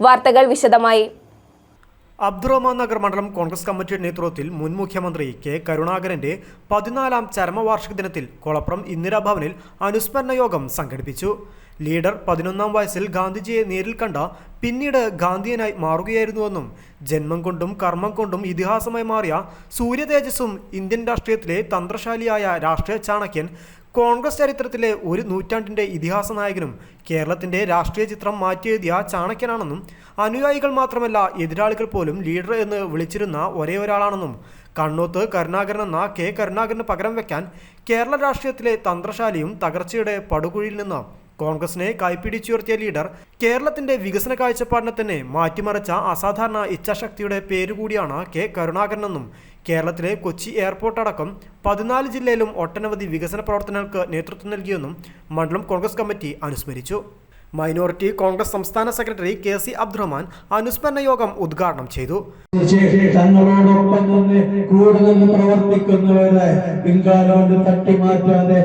വാർത്തകൾ വിശദമായി. അബ്ദുറഹ്മാൻ നഗർ മണ്ഡലം കോൺഗ്രസ് കമ്മിറ്റിയുടെ നേതൃത്വത്തിൽ മുൻ മുഖ്യമന്ത്രി കെ കരുണാകരന്റെ പതിനാലാം ചരമവാർഷിക ദിനത്തിൽ കൊളപ്രം ഇന്ദിരാഭവനിൽ അനുസ്മരണ യോഗം സംഘടിപ്പിച്ചു. ലീഡർ പതിനൊന്നാം വയസ്സിൽ ഗാന്ധിജിയെ നേരിൽ കണ്ട പിന്നീട് ഗാന്ധിയനായി മാറുകയായിരുന്നുവെന്നും ജന്മം കൊണ്ടും കർമ്മം കൊണ്ടും ഇതിഹാസമായി മാറിയ സൂര്യതേജസ്സും ഇന്ത്യൻ രാഷ്ട്രീയത്തിലെ തന്ത്രശാലിയായ രാഷ്ട്രീയ ചാണക്യൻ കോൺഗ്രസ് ചരിത്രത്തിലെ ഒരു നൂറ്റാണ്ടിന്റെ ഇതിഹാസ നായകനും കേരളത്തിന്റെ രാഷ്ട്രീയ ചിത്രം മാറ്റിയെഴുതിയ ചാണക്യനാണെന്നും അനുയായികൾ മാത്രമല്ല എതിരാളികൾ പോലും ലീഡർ എന്ന് വിളിച്ചിരുന്ന ഒരേ ഒരാളാണെന്നും കണ്ണൂത്ത് കരുണാകരൻ എന്ന കെ കരുണാകരന് പകരം വയ്ക്കാൻ കേരള രാഷ്ട്രീയത്തിലെ തന്ത്രശാലിയും തകർച്ചയുടെ പടുകുഴിയിൽ നിന്ന് കോൺഗ്രസിനെ കൈപ്പിടിച്ചുയർത്തിയ ലീഡർ കേരളത്തിന്റെ വികസന കാഴ്ചപ്പാടിനെ തന്നെ മാറ്റിമറിച്ച അസാധാരണ ഇച്ഛാശക്തിയുടെ പേരുകൂടിയാണ് കെ കരുണാകരനെന്നും കേരളത്തിലെ കൊച്ചി എയർപോർട്ട് അടക്കം പതിനാല് ജില്ലയിലും ഒട്ടനവധി വികസന പ്രവർത്തനങ്ങൾക്ക് നേതൃത്വം നൽകിയെന്നും മണ്ഡലം കോൺഗ്രസ് കമ്മിറ്റി അനുസ്മരിച്ചു. മൈനോറിറ്റി കോൺഗ്രസ് സംസ്ഥാന സെക്രട്ടറി കെ സി അബ്ദുറഹ്മാൻ അനുസ്മരണ യോഗം ഉദ്ഘാടനം ചെയ്തു. തങ്ങളോടൊപ്പം കൂടെ നിന്ന് പ്രവർത്തിക്കുന്നവരെ തട്ടിമാറ്റാതെ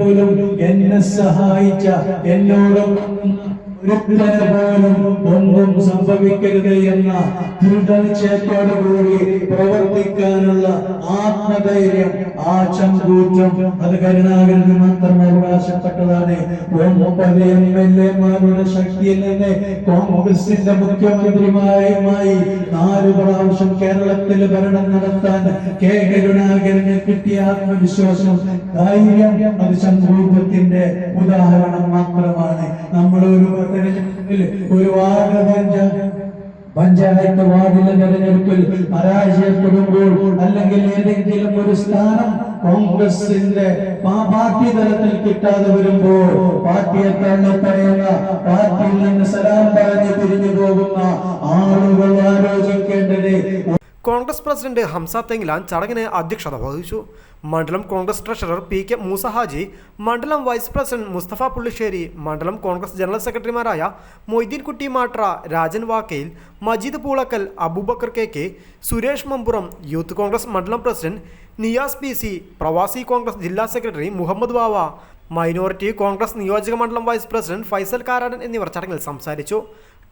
പോലും എന്നെ സഹായിച്ച പോലും ഒന്നും സംഭവിക്കരുത് എന്ന ദൃഢനിശ്ചയത്തോടുകൂടി പ്രവർത്തിക്കാനുള്ള ആത്മധൈര്യം ആ ചങ്കൂറ്റം അത് കരുണാകരന് മാത്രം അവകാശപ്പെട്ടതാണ്. ഒമ്പത് എം എൽ എമാരുടെ ശക്തിയിൽ നിന്ന് കോൺഗ്രസിന്റെ മുഖ്യമന്ത്രിമാരുമായി നാല് പ്രാവശ്യം കേരളത്തിൽ ഭരണം നടത്താൻ കെ കരുണാകരന് കിട്ടിയ ആത്മവിശ്വാസം ധൈര്യം അത് ചങ്കൂറ്റത്തിന്റെ ഉദാഹരണം മാത്രമാണ്. നമ്മൾ ഒരു തെരഞ്ഞെടുപ്പിൽ ഒരു വാർഡ് പഞ്ചായത്ത് വാർഡിലെ തെരഞ്ഞെടുപ്പിൽ പരാജയപ്പെടുമ്പോൾ അല്ലെങ്കിൽ ഏതെങ്കിലും ഒരു സ്ഥാനം കോൺഗ്രസിന്റെ പാർട്ടി തലത്തിൽ കിട്ടാതെ വരുമ്പോൾ പാർട്ടിയെ തള്ളി പറയുന്ന പാർട്ടിയിൽ നിന്ന് സലാം പറഞ്ഞ് പിരിഞ്ഞു പോകുന്ന ആളുകൾ ആലോചിക്കേണ്ടത് കോൺഗ്രസ് പ്രസിഡന്റ് ഹംസ തെങ്ങിലാൻ ചടങ്ങിന് അധ്യക്ഷത വഹിച്ചു. മണ്ഡലം Congress treasurer P K Moosa Haji മണ്ഡലം വൈസ് പ്രസിഡന്റ് മുസ്തഫ പുള്ളിശ്ശേരി മണ്ഡലം കോൺഗ്രസ് ജനറൽ സെക്രട്ടറിമാരായ Moideen Kutty Matra Rajan Vakkayil Majeed Poolakkal Aboobacker K K Suresh Mampuram youth Congress മണ്ഡലം പ്രസിഡന്റ് നിയാസ് പി സി പ്രവാസി കോൺഗ്രസ് ജില്ലാ സെക്രട്ടറി മുഹമ്മദ് ബാവ മൈനോറിറ്റി കോൺഗ്രസ് നിയോജക മണ്ഡലം വൈസ് പ്രസിഡന്റ് ഫൈസൽ കാരാടൻ എന്നിവർ ചടങ്ങിൽ സംസാരിച്ചു.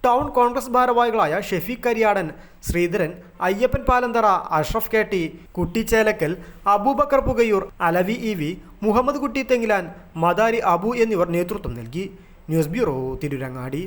ടൗൺ കോൺഗ്രസ് ഭാരവാഹികളായ Shefeeq Kariyadan Sreedharan Ayyappan Palanthara Ashraf K T Kuttichelakkal Aboobacker Pukayoor Alavi E V Muhammed Kutty Thengilan Madari Abu എന്നിവർ നേതൃത്വം നൽകി. News bureau Tirurangadi.